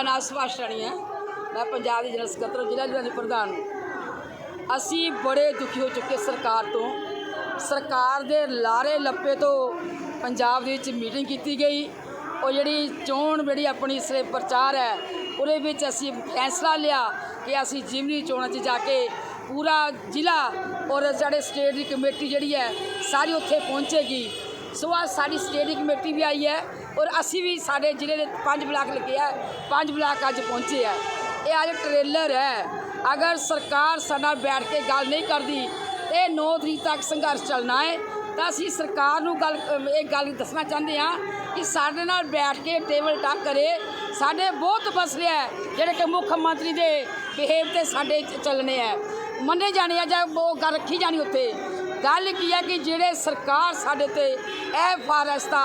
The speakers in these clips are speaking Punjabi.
ਮੇਰਾ ਨਾਮ ਸੁਭਾਸ਼ ਰਾਣੀ ਹੈ। ਮੈਂ ਪੰਜਾਬ ਦੀ ਜਨਰਲ ਸਕੱਤਰ, ਜ਼ਿਲ੍ਹਾ ਜੁਝਾਰੂ ਪ੍ਰਧਾਨ ਅਸੀਂ ਬੜੇ ਦੁਖੀ ਹੋ ਚੁੱਕੇ ਸਰਕਾਰ ਤੋਂ। ਸਰਕਾਰ ਦੇ ਲਾਰੇ ਲੱਪੇ ਤੋਂ ਪੰਜਾਬ ਦੇ ਵਿੱਚ ਮੀਟਿੰਗ ਕੀਤੀ ਗਈ। ਉਹ ਜਿਹੜੀ ਚੋਣ ਜਿਹੜੀ ਆਪਣੀ ਇਸਲੇ ਪ੍ਰਚਾਰ ਹੈ, ਉਹਦੇ ਵਿੱਚ ਅਸੀਂ ਫੈਸਲਾ ਲਿਆ ਕਿ ਅਸੀਂ ਜਿਮਨੀ ਚੋਣਾਂ 'ਚ ਜਾ ਕੇ ਪੂਰਾ ਜ਼ਿਲ੍ਹਾ ਔਰ ਸਾਡੇ ਸਟੇਟ ਦੀ ਕਮੇਟੀ ਜਿਹੜੀ ਹੈ, ਸਾਰੀ ਉੱਥੇ ਪਹੁੰਚੇਗੀ। ਸੋ ਅੱਜ ਸਾਡੀ ਸਟੇਟ ਦੀ ਕਮੇਟੀ ਵੀ ਆਈ ਹੈ ਔਰ ਅਸੀਂ ਵੀ ਸਾਡੇ ਜ਼ਿਲ੍ਹੇ ਦੇ ਪੰਜ ਬਲਾਕ ਲੱਗੇ ਆ, ਪੰਜ ਬਲਾਕ ਅੱਜ ਪਹੁੰਚੇ ਆ। ਇਹ ਅੱਜ ਟ੍ਰੇਲਰ ਹੈ। ਅਗਰ ਸਰਕਾਰ ਸਾਡੇ ਨਾਲ ਬੈਠ ਕੇ ਗੱਲ ਨਹੀਂ ਕਰਦੀ, ਇਹ 9 ਤਰੀਕ ਤੱਕ ਸੰਘਰਸ਼ ਚੱਲਣਾ ਹੈ। ਤਾਂ ਅਸੀਂ ਸਰਕਾਰ ਨੂੰ ਗੱਲ, ਇਹ ਗੱਲ ਦੱਸਣਾ ਚਾਹੁੰਦੇ ਹਾਂ ਕਿ ਸਾਡੇ ਨਾਲ ਬੈਠ ਕੇ ਟੇਬਲ ਟਾਕ ਕਰੇ। ਸਾਡੇ ਬਹੁਤ ਮਸਲੇ ਹੈ, ਜਿਹੜੇ ਕਿ ਮੁੱਖ ਮੰਤਰੀ ਦੇ ਬਿਹੇਵ ਤੇ ਸਾਡੇ ਚੱਲਣੇ ਹੈ। ਮੰਨੇ ਜਾਣੇ ਆ ਜਾਂ ਉਹ ਗੱਲ ਰੱਖੀ ਜਾਣੀ ਉੱਥੇ। ਗੱਲ ਕੀ ਹੈ ਕਿ ਜਿਹੜੇ ਸਰਕਾਰ ਸਾਡੇ ਤੇ ਇਹ ਫਾਰਸਤਾ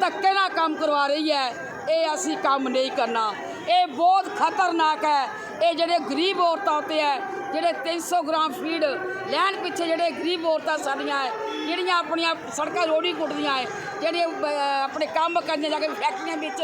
ਧੱਕੇ ਨਾਲ ਕੰਮ ਕਰਵਾ ਰਹੀ ਹੈ, ਇਹ ਅਸੀਂ ਕੰਮ ਨਹੀਂ ਕਰਨਾ। ਇਹ ਬਹੁਤ ਖਤਰਨਾਕ ਹੈ। ਇਹ ਜਿਹੜੇ ਗਰੀਬ ਔਰਤਾਂ ਉੱਤੇ ਹੈ, ਜਿਹੜੇ 300 ਗ੍ਰਾਮ ਫੀਡ ਲੈਣ ਪਿੱਛੇ ਜਿਹੜੇ ਗਰੀਬ ਔਰਤਾਂ ਸਾਡੀਆਂ ਹੈ, ਜਿਹੜੀਆਂ ਆਪਣੀਆਂ ਸੜਕਾਂ ਰੋੜੀ ਕੁੱਟਦੀਆਂ ਹੈ, ਜਿਹੜੇ ਆਪਣੇ ਕੰਮ ਕਰਨ ਜਾ ਕੇ ਫੈਕਟਰੀਆਂ ਵਿੱਚ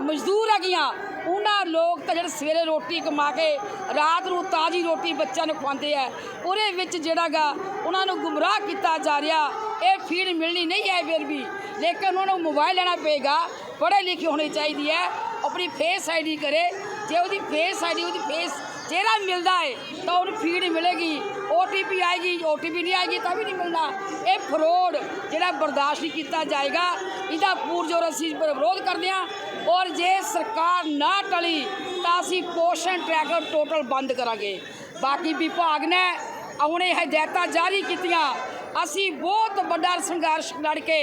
ਮਜ਼ਦੂਰ ਹੈਗੀਆਂ ਉਹਨਾਂ ਲੋਕ ਤਾਂ ਜਿਹੜੇ ਸਵੇਰੇ ਰੋਟੀ ਕਮਾ ਕੇ ਰਾਤ ਨੂੰ ਤਾਜ਼ੀ ਰੋਟੀ ਬੱਚਿਆਂ ਨੂੰ ਖਵਾਉਂਦੇ ਆ। ਉਹਦੇ ਵਿੱਚ ਜਿਹੜਾਗਾ ਉਹਨਾਂ ਨੂੰ ਗੁੰਮਰਾਹ ਕੀਤਾ ਜਾ ਰਿਹਾ, ਇਹ ਫੀਡ ਮਿਲਣੀ ਨਹੀਂ ਹੈ ਫਿਰ ਵੀ। ਲੇਕਿਨ ਉਹਨਾਂ ਨੂੰ ਮੋਬਾਈਲ ਲੈਣਾ ਪਏਗਾ, ਪੜ੍ਹੇ ਲਿਖੇ ਹੋਣੀ ਚਾਹੀਦੀ ਹੈ ਆਪਣੀ ਫੇਸ ਆਈਡੀ ਕਰੇ, ਜੇ ਉਹਦੀ ਫੇਸ ਆਈਡੀ ਉਹਦੀ ਫੇਸ ਚਿਹਰਾ ਮਿਲਦਾ ਹੈ ਤਾਂ ਉਹਨੂੰ ਫੀਡ ਮਿਲੇਗੀ। OTP ਆਏਗੀ OTP ਨਹੀਂ ਆਏਗੀ ਤਾਂ ਵੀ ਨਹੀਂ ਮਿਲਣਾ। ਇਹ ਫਰੋਡ ਜਿਹੜਾ ਬਰਦਾਸ਼ਤ ਨਹੀਂ ਕੀਤਾ ਜਾਏਗਾ। ਇਹਦਾ ਪੂਰਜੋਰ ਅਸੀਂ ਵਿਰੋਧ ਕਰਦੇ ਹਾਂ। ਔਰ ਜੇ ਸਰਕਾਰ ਨਾ ਟਲੀ, ਤਾਂ ਅਸੀਂ ਪੋਸ਼ਣ ਟਰੈਕਰ ਟੋਟਲ ਬੰਦ ਕਰਾਂਗੇ। ਬਾਕੀ ਵਿਭਾਗ ਨੇ ਆਉਣੇ ਹਦਾਇਤਾਂ ਜਾਰੀ ਕੀਤੀਆਂ। ਅਸੀਂ ਬਹੁਤ ਵੱਡਾ ਸੰਘਰਸ਼ ਲੜ ਕੇ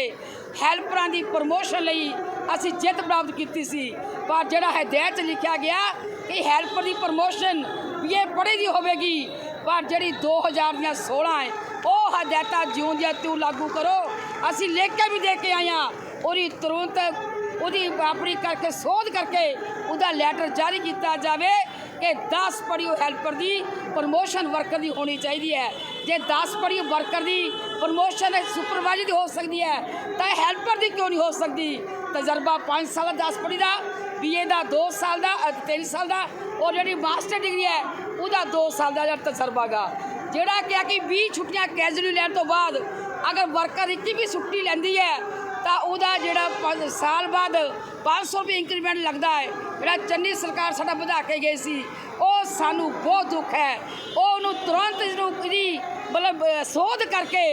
ਹੈਲਪਰਾਂ ਦੀ ਪ੍ਰਮੋਸ਼ਨ ਲਈ ਅਸੀਂ ਜਿੱਤ ਪ੍ਰਾਪਤ ਕੀਤੀ ਸੀ। ਪਰ ਜਿਹੜਾ ਹਦਾਇਤ ਲਿਖਿਆ ਗਿਆ ਕਿ ਹੈਲਪਰ ਦੀ ਪ੍ਰਮੋਸ਼ਨ ਵੀ ਇਹ ਪੜ੍ਹੀ ਦੀ ਹੋਵੇਗੀ, ਪਰ ਜਿਹੜੀ 2000 ਦੀਆਂ 16 ਹੈ, ਉਹ ਹਦਾਇਤਾਂ ਜਿਉਂ ਦੀਆਂ ਲਾਗੂ ਕਰੋ। ਅਸੀਂ ਲਿਖ ਕੇ ਵੀ ਦੇ ਕੇ ਆਏ ਹਾਂ, ਉਹਦੀ ਤੁਰੰਤ ਉਹਦੀ ਆਪਣੀ ਕਰਕੇ, ਸੋਧ ਕਰਕੇ ਉਹਦਾ ਲੈਟਰ ਜਾਰੀ ਕੀਤਾ ਜਾਵੇ ਕਿ 10 ਪੜ੍ਹੀ ਹੈਲਪਰ ਦੀ ਪ੍ਰਮੋਸ਼ਨ ਵਰਕਰ ਦੀ ਹੋਣੀ ਚਾਹੀਦੀ ਹੈ। ਜੇ 10 ਪੜ੍ਹੀ ਵਰਕਰ ਦੀ ਪ੍ਰਮੋਸ਼ਨ ਸੁਪਰਵਾਈਜ਼ਰ ਦੀ ਹੋ ਸਕਦੀ ਹੈ, ਤਾਂ ਹੈਲਪਰ ਦੀ ਕਿਉਂ ਨਹੀਂ ਹੋ ਸਕਦੀ? ਤਜਰਬਾ 5 ਸਾਲ ਦਾ 10 ਪੜ੍ਹੀ ਦਾ ਬੀਏ ਦਾ 2 ਸਾਲ ਦਾ 3 ਸਾਲ ਦਾ, ਔਰ ਜਿਹੜੀ ਮਾਸਟਰ ਡਿਗਰੀ ਹੈ, ਉਹਦਾ 2 ਸਾਲ ਦਾ ਜਿਹੜਾ ਤਜਰਬਾ ਗਾ। ਜਿਹੜਾ ਕਿਹਾ ਕਿ 20 ਛੁੱਟੀਆਂ ਕੈਜੂਅਲੀ ਲੈਣ ਤੋਂ ਬਾਅਦ ਅਗਰ ਵਰਕਰ 21 ਵੀ ਛੁੱਟੀ ਲੈਂਦੀ ਹੈ ਤਾਂ ਉਹਦਾ ਜਿਹੜਾ ਪੰਜ ਸਾਲ ਬਾਅਦ 500 ਰੁਪਏ ਇੰਕਰੀਮੈਂਟ ਲੱਗਦਾ ਹੈ। ਜਿਹੜਾ ਚੰਨੀ ਸਰਕਾਰ ਸਾਡਾ ਵਧਾ ਕੇ ਗਈ ਸੀ। ਉਹ ਸਾਨੂੰ ਬਹੁਤ ਦੁੱਖ ਹੈ। ਉਹ ਉਹਨੂੰ ਤੁਰੰਤ ਜਿਹਨੂੰ ਇਹਦੀ ਮਤਲਬ ਸੋਧ ਕਰਕੇ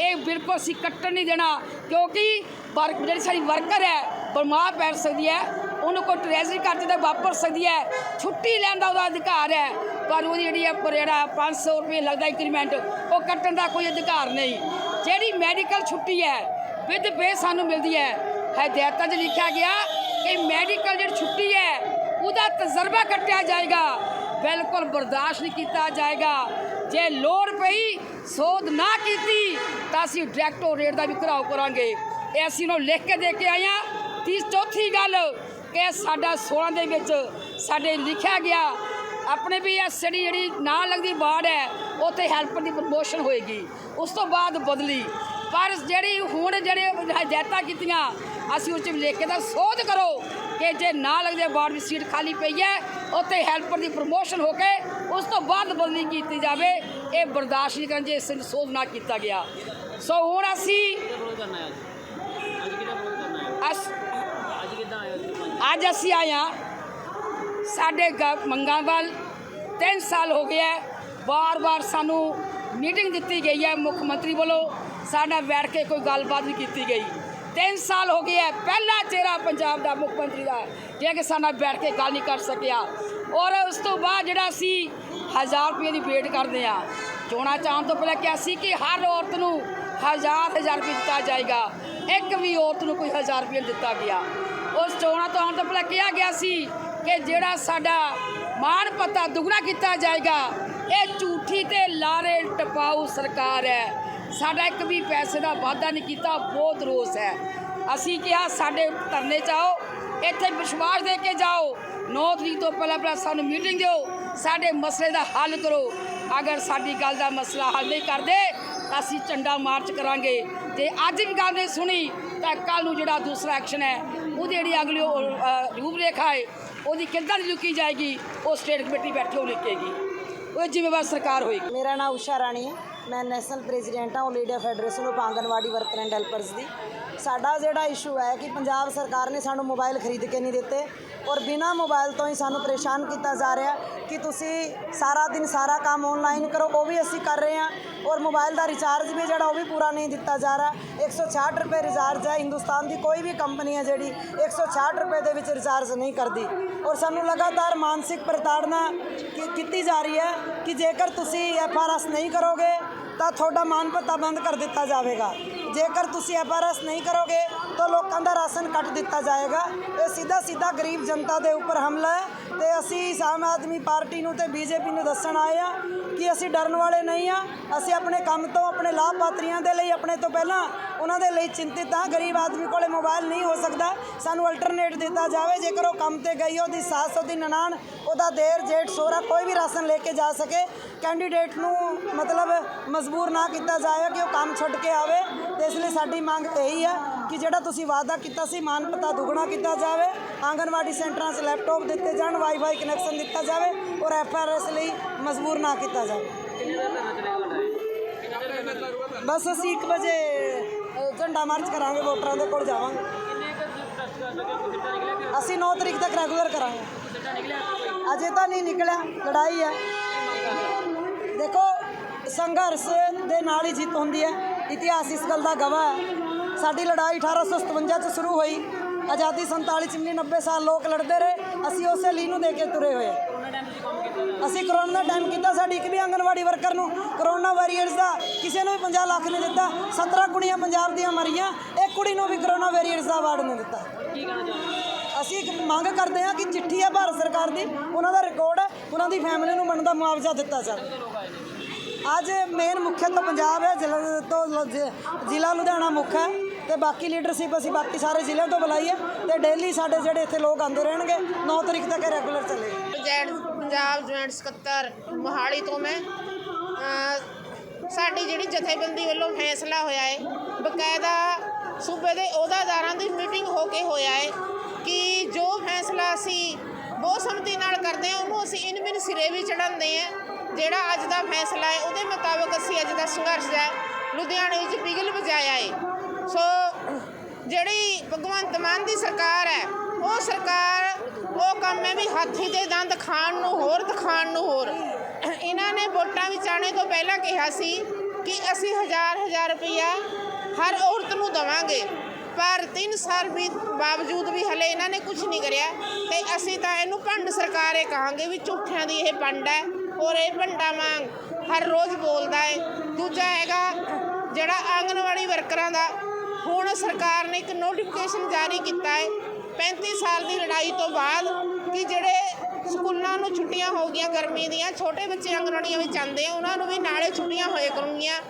ਇਹ ਬਿਲਕੁਲ ਅਸੀਂ ਕੱਟਣ ਨਹੀਂ ਦੇਣਾ, ਕਿਉਂਕਿ ਵਰਕ ਜਿਹੜੀ ਸਾਡੀ ਵਰਕਰ ਹੈ ਬਿਮਾਰ ਪੈ ਸਕਦੀ ਹੈ। ਉਹਨੂੰ ਕੋਈ ਟ੍ਰੈਜਰੀ ਕਰਤੇ ਤਾਂ ਵਾਪਰ ਸਕਦੀ ਹੈ। ਛੁੱਟੀ ਲੈਣ ਦਾ ਉਹਦਾ ਅਧਿਕਾਰ ਹੈ। ਪਰ ਉਹਦੀ ਜਿਹੜੀ ਹੈ ਪਰ ਜਿਹੜਾ 500 ਰੁਪਏ ਲੱਗਦਾ ਇੰਕਰੀਮੈਂਟ ਉਹ ਕੱਟਣ ਦਾ ਕੋਈ ਅਧਿਕਾਰ ਨਹੀਂ। ਜਿਹੜੀ ਮੈਡੀਕਲ ਛੁੱਟੀ ਹੈ ਵਿਦ ਪੇ ਸਾਨੂੰ ਮਿਲਦੀ ਹੈ। ਹਦਾਇਤਾਂ 'ਚ ਲਿਖਿਆ ਗਿਆ ਕਿ ਮੈਡੀਕਲ ਜਿਹੜੀ ਛੁੱਟੀ ਹੈ, ਉਹਦਾ ਤਜਰਬਾ ਕੱਟਿਆ ਜਾਏਗਾ। ਬਿਲਕੁਲ ਬਰਦਾਸ਼ਤ ਨਹੀਂ ਕੀਤਾ ਜਾਏਗਾ। ਜੇ ਲੋੜ ਪਈ ਸੋਧ ਨਾ ਕੀਤੀ, ਤਾਂ ਅਸੀਂ ਡਾਇਰੈਕਟੋ ਰੇਟ ਦਾ ਵੀ ਘਰਾਓ ਕਰਾਂਗੇ। ਇਹ ਅਸੀਂ ਨੂੰ ਲਿਖ ਕੇ ਦੇ ਕੇ ਆਏ ਹਾਂ। ਤੀਸ ਚੌਥੀ ਗੱਲ ਕਿ ਸਾਡਾ 16 ਦੇ ਵਿੱਚ ਸਾਡੇ ਲਿਖਿਆ ਗਿਆ, ਆਪਣੇ ਵੀ ਇਹ ਸੜੀ ਜਿਹੜੀ ਨਾਲ ਲੱਗਦੀ ਵਾਰਡ ਹੈ, ਉੱਥੇ ਹੈਲਪਰ ਦੀ ਪ੍ਰਮੋਸ਼ਨ ਹੋਏਗੀ। ਉਸ ਤੋਂ ਬਾਅਦ ਬਦਲੀ। ਪਰ ਜਿਹੜੀ ਹੁਣ ਜਿਹੜੇ ਹਦਾਇਤਾਂ ਕੀਤੀਆਂ, ਅਸੀਂ ਉਸ 'ਚ ਲਿਖ ਕੇ ਤਾਂ ਸੋਧ ਕਰੋ ਕਿ ਜੇ ਨਾ ਲੱਗਦੇ ਵਾਰਡ ਵਿੱਚ ਸੀਟ ਖਾਲੀ ਪਈ ਹੈ, ਉੱਥੇ ਹੈਲਪਰ ਦੀ ਪ੍ਰਮੋਸ਼ਨ ਹੋ ਕੇ ਉਸ ਤੋਂ ਬਾਅਦ ਬਦਲੀ ਕੀਤੀ ਜਾਵੇ, ਇਹ ਬਰਦਾਸ਼ਤ ਨਹੀਂ ਕਰਨ ਜੇ ਇਸ ਨੂੰ ਸੋਧ ਨਾ ਕੀਤਾ ਗਿਆ। ਸੋ ਹੁਣ ਅਸੀਂ ਅੱਜ ਅੱਜ ਅਸੀਂ ਆਏ ਹਾਂ ਸਾਡੇ ਗ- ਮੰਗਾਂ ਵੱਲ। 3 ਸਾਲ ਹੋ ਗਏ ਵਾਰ-ਵਾਰ ਸਾਨੂੰ ਮੀਟਿੰਗ ਦਿੱਤੀ ਗਈ ਹੈ ਮੁੱਖ ਮੰਤਰੀ ਵੱਲੋਂ। ਸਾਡਾ ਬੈਠ ਕੇ ਕੋਈ ਗੱਲਬਾਤ ਨਹੀਂ ਕੀਤੀ ਗਈ। 3 ਸਾਲ ਹੋ ਗਏ ਹੈ, ਪਹਿਲਾ ਚਿਹਰਾ ਪੰਜਾਬ ਦਾ ਮੁੱਖ ਮੰਤਰੀ ਦਾ, ਜਿਹੜਾ ਕਿ ਸਾਡੇ ਨਾਲ ਬੈਠ ਕੇ ਗੱਲ ਨਹੀਂ ਕਰ ਸਕਿਆ। ਔਰ ਉਸ ਤੋਂ ਬਾਅਦ ਜਿਹੜਾ ਅਸੀਂ 1000 ਰੁਪਏ ਦੀ ਵੇਟ ਕਰਦੇ ਆ ਚੋਣਾਂ ਚਾਹਣ ਤੋਂ ਪਹਿਲਾਂ ਕਿਹਾ ਸੀ ਕਿ ਹਰ ਔਰਤ ਨੂੰ ਹਜ਼ਾਰ ਹਜ਼ਾਰ ਰੁਪਏ ਦਿੱਤਾ ਜਾਏਗਾ। ਇੱਕ ਵੀ ਔਰਤ ਨੂੰ ਕੋਈ ਹਜ਼ਾਰ ਰੁਪਏ ਦਿੱਤਾ ਗਿਆ। ਉਸ ਚੋਣਾਂ ਤੋਂ ਆਉਣ ਤੋਂ ਪਹਿਲਾਂ ਕਿਹਾ ਗਿਆ ਸੀ ਕਿ ਜਿਹੜਾ ਸਾਡਾ ਮਾਣ ਪੱਤਾ ਦੁੱਗਣਾ ਕੀਤਾ ਜਾਏਗਾ ਇਹ ਝੂਠੀ ਤੇ ਲਾਰੇ ਟਪਾਊ ਸਰਕਾਰ ਹੈ। ਸਾਡਾ ਇੱਕ ਵੀ ਪੈਸੇ ਦਾ ਵਾਅਦਾ ਨਹੀਂ ਕੀਤਾ ਬਹੁਤ ਰੋਸ ਹੈ। ਅਸੀਂ ਕਿਹਾ ਸਾਡੇ ਧਰਨੇ 'ਚ ਆਓ ਇੱਥੇ ਵਿਸ਼ਵਾਸ ਦੇ ਕੇ ਜਾਓ। 9 ਤਰੀਕ ਤੋਂ ਪਹਿਲਾਂ ਪਹਿਲਾਂ ਸਾਨੂੰ ਮੀਟਿੰਗ ਦਿਓ ਸਾਡੇ ਮਸਲੇ ਦਾ ਹੱਲ ਕਰੋ। ਅਗਰ ਸਾਡੀ ਗੱਲ ਦਾ ਮਸਲਾ ਹੱਲ ਨਹੀਂ ਕਰਦੇ ਤਾਂ ਅਸੀਂ ਝੰਡਾ ਮਾਰਚ ਕਰਾਂਗੇ। ਤੇ ਅੱਜ ਵੀ ਗੱਲ ਨਹੀਂ ਸੁਣੀ ਤਾਂ ਕੱਲ ਨੂੰ ਜਿਹੜਾ ਦੂਸਰਾ ਐਕਸ਼ਨ ਹੈ ਉਹਦੀ ਜਿਹੜੀ ਅਗਲੀ ਉਹ, ਅ, ਰੂਪਰੇਖਾ ਹੈ ਉਹਦੀ ਕਿੱਦਾਂ ਦੀ ਲੁਕੀ ਜਾਏਗੀ ਉਹ ਸਟੇਟ ਕਮੇਟੀ ਬੈਠੇ ਉਹ ਲਿਖੇਗੀ ਉਹ ਜ਼ਿੰਮੇਵਾਰ ਸਰਕਾਰ ਹੋਏਗੀ ਮੇਰਾ ਨਾਮ ਉਸ਼ਾ ਰਾਣੀ ਹੈ। ਮੈਂ ਨੈਸ਼ਨਲ ਪ੍ਰੈਜ਼ੀਡੈਂਟ ਹਾਂ। All India federation of Anganwadi worker and helpers ਦੀ। ਸਾਡਾ ਜਿਹੜਾ ਇਸ਼ੂ ਹੈ ਕਿ ਪੰਜਾਬ ਸਰਕਾਰ ਨੇ ਸਾਨੂੰ ਮੋਬਾਈਲ ਖਰੀਦ ਕੇ ਨਹੀਂ ਦਿੱਤੇ ਔਰ ਬਿਨਾ ਮੋਬਾਈਲ ਤੋਂ ਹੀ ਸਾਨੂੰ ਪਰੇਸ਼ਾਨ ਕੀਤਾ ਜਾ ਰਿਹਾ ਕਿ ਤੁਸੀਂ ਸਾਰਾ ਦਿਨ ਸਾਰਾ ਕੰਮ ਆਨਲਾਈਨ ਕਰੋ, ਉਹ ਵੀ ਅਸੀਂ ਕਰ ਰਹੇ ਹਾਂ ਔਰ ਮੋਬਾਈਲ ਦਾ ਰਿਚਾਰਜ ਵੀ ਜਿਹੜਾ ਉਹ ਵੀ ਪੂਰਾ ਨਹੀਂ ਦਿੱਤਾ ਜਾ ਰਿਹਾ। 166 ਰੁਪਏ ਰਿਚਾਰਜ ਹੈ, ਹਿੰਦੁਸਤਾਨ ਦੀ ਕੋਈ ਵੀ ਕੰਪਨੀ ਹੈ ਜਿਹੜੀ 166 ਰੁਪਏ ਦੇ ਵਿੱਚ ਰਿਚਾਰਜ ਨਹੀਂ ਕਰਦੀ। ਔਰ ਸਾਨੂੰ ਲਗਾਤਾਰ ਮਾਨਸਿਕ ਪ੍ਰਤਾੜਨਾ ਕੀ- ਕੀਤੀ ਜਾ ਰਹੀ ਹੈ ਕਿ ਜੇਕਰ ਤੁਸੀਂ ਐਫਆਰਐਸ ਨਹੀਂ ਕਰੋਗੇ ਤਾਂ ਤੁਹਾਡਾ ਮਾਨ ਭੱਤਾ ਬੰਦ ਕਰ ਦਿੱਤਾ ਜਾਵੇਗਾ। ਜੇਕਰ ਤੁਸੀਂ ਐਫਆਰਐਸ ਨਹੀਂ ਕਰੋਗੇ, ਤਾਂ ਲੋਕਾਂ ਦਾ ਰਾਸ਼ਨ ਕੱਟ ਦਿੱਤਾ ਜਾਏਗਾ। ਇਹ ਸਿੱਧਾ ਸਿੱਧਾ ਗਰੀਬ ਜਨਤਾ ਦੇ ਉੱਪਰ ਹਮਲਾ ਹੈ ਤੇ ਅਸੀਂ ਆਮ ਆਦਮੀ ਪਾਰਟੀ ਨੂੰ ਤੇ ਬੀਜੇਪੀ ਨੂੰ ਦੱਸਣ ਆਏ ਆ ਕਿ ਅਸੀਂ ਡਰਨ ਵਾਲੇ ਨਹੀਂ ਆ। ਅਸੀਂ ਆਪਣੇ ਕੰਮ ਤੋਂ, ਆਪਣੇ ਲਾਭਪਾਤਰੀਆਂ ਦੇ ਲਈ ਆਪਣੇ ਤੋਂ ਪਹਿਲਾਂ ਉਹਨਾਂ ਦੇ ਲਈ ਚਿੰਤਿਤ ਹਾਂ ਗਰੀਬ ਆਦਮੀ ਕੋਲੇ ਮੋਬਾਈਲ ਨਹੀਂ ਹੋ ਸਕਦਾ। ਸਾਨੂੰ ਅਲਟਰਨੇਟ ਦਿੱਤਾ ਜਾਵੇ। ਜੇਕਰ ਉਹ ਕੰਮ ਤੇ ਗਈ, ਉਹਦੀ ਸੱਸ, ਉਹਦੀ ਨਨਾਣ, ਉਹਦਾ ਦੇਰ, ਜੇਠ, ਸੋਹਰਾ ਕੋਈ ਵੀ ਰਾਸ਼ਨ ਲੈ ਕੇ ਜਾ ਸਕੇ ਕੈਂਡੀਡੇਟ ਨੂੰ ਮਤਲਬ ਮਜਬੂਰ ਨਾ ਕੀਤਾ ਜਾਵੇ ਕਿ ਉਹ ਕੰਮ ਛੱਡ ਕੇ ਆਵੇ। ਤੇ ਇਸ ਲਈ ਸਾਡੀ ਮੰਗ ਇਹੀ ਆ ਕਿ ਜਿਹੜਾ ਤੁਸੀਂ ਵਾਅਦਾ ਕੀਤਾ ਸੀ ਮਾਨ ਪਤਾ ਦੁੱਗਣਾ ਕੀਤਾ ਜਾਵੇ। ਆਂਗਨਵਾੜੀ ਸੈਂਟਰਾਂ 'ਚ ਲੈਪਟਾਪ ਦਿੱਤੇ ਜਾਣ ਵਾਈਫਾਈ ਕਨੈਕਸ਼ਨ ਦਿੱਤਾ ਜਾਵੇ ਔਰ ਐਫਆਰਐਸ ਲਈ ਮਜਬੂਰ ਨਾ ਕੀਤਾ ਜਾਵੇ। ਬਸ ਅਸੀਂ 1 ਵਜੇ ਝੰਡਾ ਮਾਰਚ ਕਰਾਂਗੇ, ਵੋਟਰਾਂ ਦੇ ਕੋਲ ਜਾਵਾਂਗੇ। ਅਸੀਂ 9 ਤਰੀਕ ਤੱਕ ਰੈਗੂਲਰ ਕਰਾਂਗੇ। ਅਜੇ ਤਾਂ ਨਹੀਂ ਨਿਕਲਿਆ, ਲੜਾਈ ਹੈ। ਦੇਖੋ, ਸੰਘਰਸ਼ ਦੇ ਨਾਲ ਹੀ ਜਿੱਤ ਹੁੰਦੀ ਹੈ। ਇਤਿਹਾਸ ਇਸ ਗੱਲ ਦਾ ਗਵਾਹ ਹੈ। ਸਾਡੀ ਲੜਾਈ 1857 ਚ ਸ਼ੁਰੂ ਹੋਈ। ਆਜ਼ਾਦੀ 47 ਚ ਮਿਲੀ 90 ਸਾਲ ਲੋਕ ਲੜਦੇ ਰਹੇ, ਅਸੀਂ ਉਸੇ ਲੀ ਨੂੰ ਦੇ ਕੇ ਤੁਰੇ ਹੋਏ। ਅਸੀਂ ਕਰੋਨਾ ਦਾ ਟਾਈਮ ਕੀਤਾ, ਸਾਡੀ ਇੱਕ ਵੀ ਆਂਗਨਵਾੜੀ ਵਰਕਰ ਨੂੰ ਕਰੋਨਾ ਵਾਰੀਅਰਸ ਦਾ ਕਿਸੇ ਨੂੰ ਵੀ 50 ਲੱਖ ਨਹੀਂ ਦਿੱਤਾ 17 ਕੁੜੀਆਂ ਪੰਜਾਬ ਦੀਆਂ ਮਰੀਆਂ, ਇੱਕ ਕੁੜੀ ਨੂੰ ਵੀ ਕਰੋਨਾ ਵਾਰੀਅਰਸ ਦਾ ਅਵਾਰਡ ਨਹੀਂ ਦਿੱਤਾ। ਅਸੀਂ ਇੱਕ ਮੰਗ ਕਰਦੇ ਹਾਂ ਕਿ ਚਿੱਠੀ ਹੈ ਭਾਰਤ ਸਰਕਾਰ ਦੀ, ਉਹਨਾਂ ਦਾ ਰਿਕਾਰਡ ਹੈ, ਉਹਨਾਂ ਦੀ ਫੈਮਿਲੀ ਨੂੰ ਬਣਦਾ ਮੁਆਵਜ਼ਾ ਦਿੱਤਾ ਜਾਵੇ। ਅੱਜ ਮੇਨ ਮੁੱਖ ਤਾਂ ਪੰਜਾਬ ਹੈ, ਜ਼ਿਲ੍ਹਾ ਤੋਂ ਜ਼ਿਲ੍ਹਾ ਲੁਧਿਆਣਾ ਮੁੱਖ ਹੈ। ਤੇ ਬਾਕੀ ਲੀਡਰਸ਼ਿਪ ਅਸੀਂ ਬਾਕੀ ਸਾਰੇ ਜ਼ਿਲ੍ਹਿਆਂ ਤੋਂ ਬੁਲਾਈ ਹੈ ਤੇ ਡੇਲੀ ਸਾਡੇ ਜਿਹੜੇ ਇੱਥੇ ਲੋਕ ਆਉਂਦੇ ਰਹਿਣਗੇ 9 ਤਰੀਕ ਤੱਕ ਰੈਗੂਲਰ ਚੱਲੇਗਾ। ਜੈਂਟ ਪੰਜਾਬ, ਜੁਆਇੰਟ ਸਕੱਤਰ, ਮੋਹਾਲੀ ਤੋਂ ਮੈਂ। ਸਾਡੀ ਜਿਹੜੀ ਜਥੇਬੰਦੀ ਵੱਲੋਂ ਫੈਸਲਾ ਹੋਇਆ ਹੈ ਬਕਾਇਦਾ ਸੂਬੇ ਦੇ ਅਹੁਦਾਦਾਰਾਂ ਦੀ ਮੀਟਿੰਗ ਹੋ ਕੇ ਹੋਇਆ ਹੈ ਕਿ ਜੋ ਫੈਸਲਾ ਅਸੀਂ ਬਹੁਤ ਸੰਮਤੀ ਨਾਲ ਕਰਦੇ ਹਾਂ, ਉਹਨੂੰ ਅਸੀਂ ਇਨ ਬਿਨ ਸਿਰੇ ਵੀ ਚੜਾਉਂਦੇ ਹਾਂ, ਜਿਹੜਾ ਅੱਜ ਦਾ ਫੈਸਲਾ ਹੈ, ਉਹਦੇ ਮੁਤਾਬਕ ਅਸੀਂ ਅੱਜ ਦਾ ਸੰਘਰਸ਼ ਹੈ ਲੁਧਿਆਣੇ ਵਿੱਚ ਬਿਗਲ ਵਜਾਇਆ ਹੈ ਸੋ ਜਿਹੜੀ ਭਗਵੰਤ ਮਾਨ ਦੀ ਸਰਕਾਰ ਹੈ, ਉਹ ਸਰਕਾਰ ਉਹ ਕੰਮ ਹੈ ਵੀ ਹਾਥੀ ਦੇ ਦੰਦ ਖਾਣ ਨੂੰ ਹੋਰ ਦਿਖਾਣ ਨੂੰ ਹੋਰ। ਇਹਨਾਂ ਨੇ ਵੋਟਾਂ ਵਿੱਚ ਆਣੇ ਤੋਂ ਪਹਿਲਾਂ ਕਿਹਾ ਸੀ ਕਿ ਅਸੀਂ ਹਜ਼ਾਰ ਹਜ਼ਾਰ ਰੁਪਈਆ ਹਰ ਔਰਤ ਨੂੰ ਦਵਾਂਗੇ। ਪਰ 3 ਸਾਲ ਵੀ ਬਾਵਜੂਦ ਵੀ ਹਲੇ ਇਹਨਾਂ ਨੇ ਕੁਝ ਨਹੀਂ ਕਰਿਆ ਤੇ ਅਸੀਂ ਤਾਂ ਇਹਨੂੰ ਭੰਡ ਸਰਕਾਰ ਇਹ ਕਹਾਂਗੇ ਵੀ ਝੂਠਿਆਂ ਦੀ ਇਹ ਪੰਡ ਹੈ ਔਰ ਇਹ ਭੰਡਾ ਵਾਂਗ ਹਰ ਰੋਜ਼ ਬੋਲਦਾ ਹੈ। ਦੂਜਾ ਹੈਗਾ ਜਿਹੜਾ ਆਂਗਨਵਾੜੀ ਵਰਕਰਾਂ ਦਾ ਹੁਣ ਸਰਕਾਰ ਨੇ ਇੱਕ ਨੋਟੀਫਿਕੇਸ਼ਨ ਜਾਰੀ ਕੀਤਾ ਹੈ 35 ਸਾਲ ਦੀ ਲੜਾਈ ਤੋਂ ਬਾਅਦ ਕਿ ਜਿਹੜੇ ਸਕੂਲਾਂ ਨੂੰ ਛੁੱਟੀਆਂ ਹੋ ਗਈਆਂ ਗਰਮੀ ਦੀਆਂ, ਛੋਟੇ ਬੱਚੇ ਆਂਗਣਵਾੜੀਆਂ ਵਿੱਚ ਆਉਂਦੇ ਆ, ਉਹਨਾਂ ਨੂੰ ਵੀ ਨਾਲੇ ਛੁੱਟੀਆਂ ਹੋਏ ਕਰੂੰਗੀਆਂ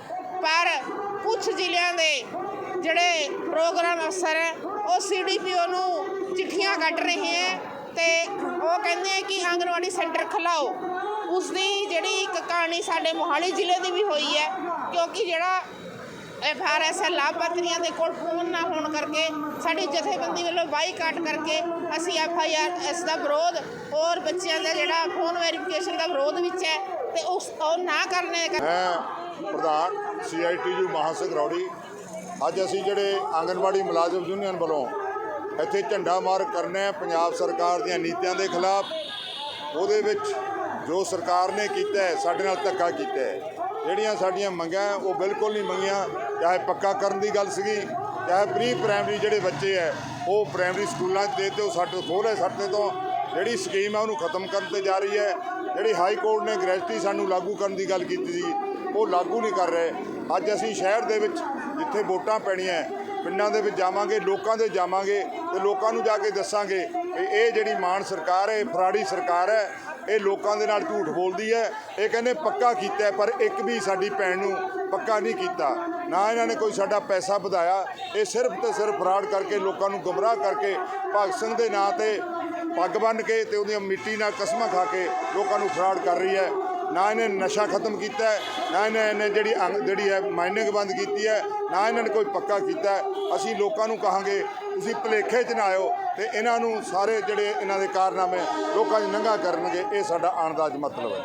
ਪਰ ਕੁਝ ਜ਼ਿਲ੍ਹਿਆਂ ਦੇ ਜਿਹੜੇ ਪ੍ਰੋਗਰਾਮ ਅਫਸਰ ਹੈ, ਉਹ ਸੀਡੀਪੀਓ ਨੂੰ ਚਿੱਠੀਆਂ ਕੱਢ ਰਹੇ ਹੈ ਤੇ ਉਹ ਕਹਿੰਦੇ ਆ ਕਿ ਆਂਗਣਵਾੜੀ ਸੈਂਟਰ ਖਲਾਓ ਉਸ ਦੀ ਜਿਹੜੀ ਇੱਕ ਕਹਾਣੀ ਸਾਡੇ ਮੋਹਾਲੀ ਜ਼ਿਲ੍ਹੇ ਦੀ ਵੀ ਹੋਈ ਹੈ, ਕਿਉਂਕਿ ਜਿਹੜਾ ਐਫ ਆਰ ਐਸ ਲਾਭਪਾਤਰੀਆਂ ਦੇ ਕੋਲ ਫੋਨ ਨਾ ਹੋਣ ਕਰਕੇ, ਸਾਡੀ ਜਥੇਬੰਦੀ ਵੱਲੋਂ ਬਾਈਕਾਟ ਕਰਕੇ ਅਸੀਂ ਐਫ ਆਈ ਆਰ ਐਸ ਦਾ ਵਿਰੋਧ ਔਰ ਬੱਚਿਆਂ ਦਾ ਜਿਹੜਾ ਫੋਨ ਵੈਰੀਫਿਕੇਸ਼ਨ ਦਾ ਵਿਰੋਧ ਵਿੱਚ ਹੈ ਤੇ ਉਸ, ਉਹ ਨਾ ਕਰਨੇ ਕਰ ਮੈਂ ਪ੍ਰਧਾਨ ਸੀਆਈਟੀਯੂ ਮਹਾਸੰਘ ਰੌੜੀ, ਅੱਜ ਅਸੀਂ ਜਿਹੜੇ ਆਂਗਨਵਾੜੀ ਮੁਲਾਜ਼ਮ ਯੂਨੀਅਨ ਵੱਲੋਂ ਇੱਥੇ ਝੰਡਾ ਮਾਰ ਕਰਨੇ ਆ, ਪੰਜਾਬ ਸਰਕਾਰ ਦੀਆਂ ਨੀਤੀਆਂ ਦੇ ਖਿਲਾਫ, ਉਹਦੇ ਵਿੱਚ ਜੋ ਸਰਕਾਰ ਨੇ ਕੀਤਾ ਹੈ, ਸਾਡੇ ਨਾਲ ਧੱਕਾ ਕੀਤਾ ਹੈ। ਜਿਹੜੀਆਂ ਸਾਡੀਆਂ ਮੰਗਾਂ ਉਹ ਬਿਲਕੁਲ ਨਹੀਂ ਮੰਗੀਆਂ। ਚਾਹੇ ਪੱਕਾ ਕਰਨ ਦੀ ਗੱਲ ਸੀਗੀ, ਚਾਹੇ ਪ੍ਰੀ ਪ੍ਰਾਇਮਰੀ ਜਿਹੜੇ ਬੱਚੇ ਹੈ, ਉਹ ਪ੍ਰਾਇਮਰੀ ਸਕੂਲਾਂ 'ਚ ਦੇ ਤੇ ਉਹ ਸਾਡੇ ਖੋਲੇ ਸਾਡੇ ਤੋਂ। ਜਿਹੜੀ ਸਕੀਮ ਹੈ, ਉਹਨੂੰ ਖਤਮ ਕਰਨ ਤੇ ਜਾ ਰਹੀ ਹੈ। ਜਿਹੜੀ ਹਾਈ ਕੋਰਟ ਨੇ ਗ੍ਰੈਜੂਟੀ ਸਾਨੂੰ ਲਾਗੂ ਕਰਨ ਦੀ ਗੱਲ ਕੀਤੀ ਸੀ, ਉਹ ਲਾਗੂ ਨਹੀਂ ਕਰ ਰਹੇ। ਅੱਜ ਅਸੀਂ ਸ਼ਹਿਰ ਦੇ ਵਿੱਚ ਜਿੱਥੇ ਵੋਟਾਂ ਪੈਣੀਆਂ ਪਿੰਡਾਂ ਦੇ ਵਿੱਚ ਜਾਵਾਂਗੇ, ਲੋਕਾਂ ਦੇ ਜਾਵਾਂਗੇ ਤੇ ਲੋਕਾਂ ਨੂੰ ਜਾ ਕੇ ਦੱਸਾਂਗੇ ਕਿ ਇਹ ਜਿਹੜੀ ਮਾਨ ਸਰਕਾਰ ਹੈ, ਇਹ ਫਰਾੜੀ ਸਰਕਾਰ ਹੈ ਇਹ ਲੋਕਾਂ ਦੇ ਨਾਲ ਝੂਠ ਬੋਲਦੀ ਹੈ। ਇਹ ਕਹਿੰਦੇ ਪੱਕਾ ਕੀਤਾ ਪਰ ਇੱਕ ਵੀ ਸਾਡੀ ਭੈਣ ਨੂੰ ਪੱਕਾ ਨਹੀਂ ਕੀਤਾ। ਨਾ ਇਹਨਾਂ ਨੇ ਕੋਈ ਸਾਡਾ ਪੈਸਾ ਵਧਾਇਆ। ਇਹ ਸਿਰਫ ਤੇ ਸਿਰਫ ਫਰਾਡ ਕਰਕੇ ਲੋਕਾਂ ਨੂੰ ਗੁੰਮਰਾਹ ਕਰਕੇ ਭਗਤ ਸਿੰਘ ਦੇ ਨਾਂ ਤੇ ਪੱਗ ਬੰਨ੍ਹ ਕੇ ਤੇ ਉਹਦੀਆਂ ਮਿੱਟੀ ਨਾਲ ਕਸਮਾਂ ਖਾ ਕੇ ਲੋਕਾਂ ਨੂੰ ਫਰਾਡ ਕਰ ਰਹੀ ਹੈ। ਨਾ ਇਹਨੇ ਨਸ਼ਾ ਖਤਮ ਕੀਤਾ ਨਾ ਇਹਨੇ ਇਹਨੇ ਜਿਹੜੀ ਅੰਗ- ਜਿਹੜੀ ਹੈ ਮਾਈਨਿੰਗ ਬੰਦ ਕੀਤੀ ਹੈ, ਨਾ ਇਹਨਾਂ ਨੇ ਕੋਈ ਪੱਕਾ ਕੀਤਾ ਅਸੀਂ ਲੋਕਾਂ ਨੂੰ ਕਹਾਂਗੇ ਤੁਸੀਂ ਭੁਲੇਖੇ 'ਚ ਨਾ ਆਇਓ ਤੇ ਇਹਨਾਂ ਨੂੰ ਸਾਰੇ ਜਿਹੜੇ ਇਹਨਾਂ ਦੇ ਕਾਰਨਾਮੇ ਲੋਕਾਂ 'ਚ ਨੰਗਾ ਕਰਨਗੇ, ਇਹ ਸਾਡਾ ਆਉਣ ਦਾ ਅੱਜ ਮਤਲਬ ਹੈ।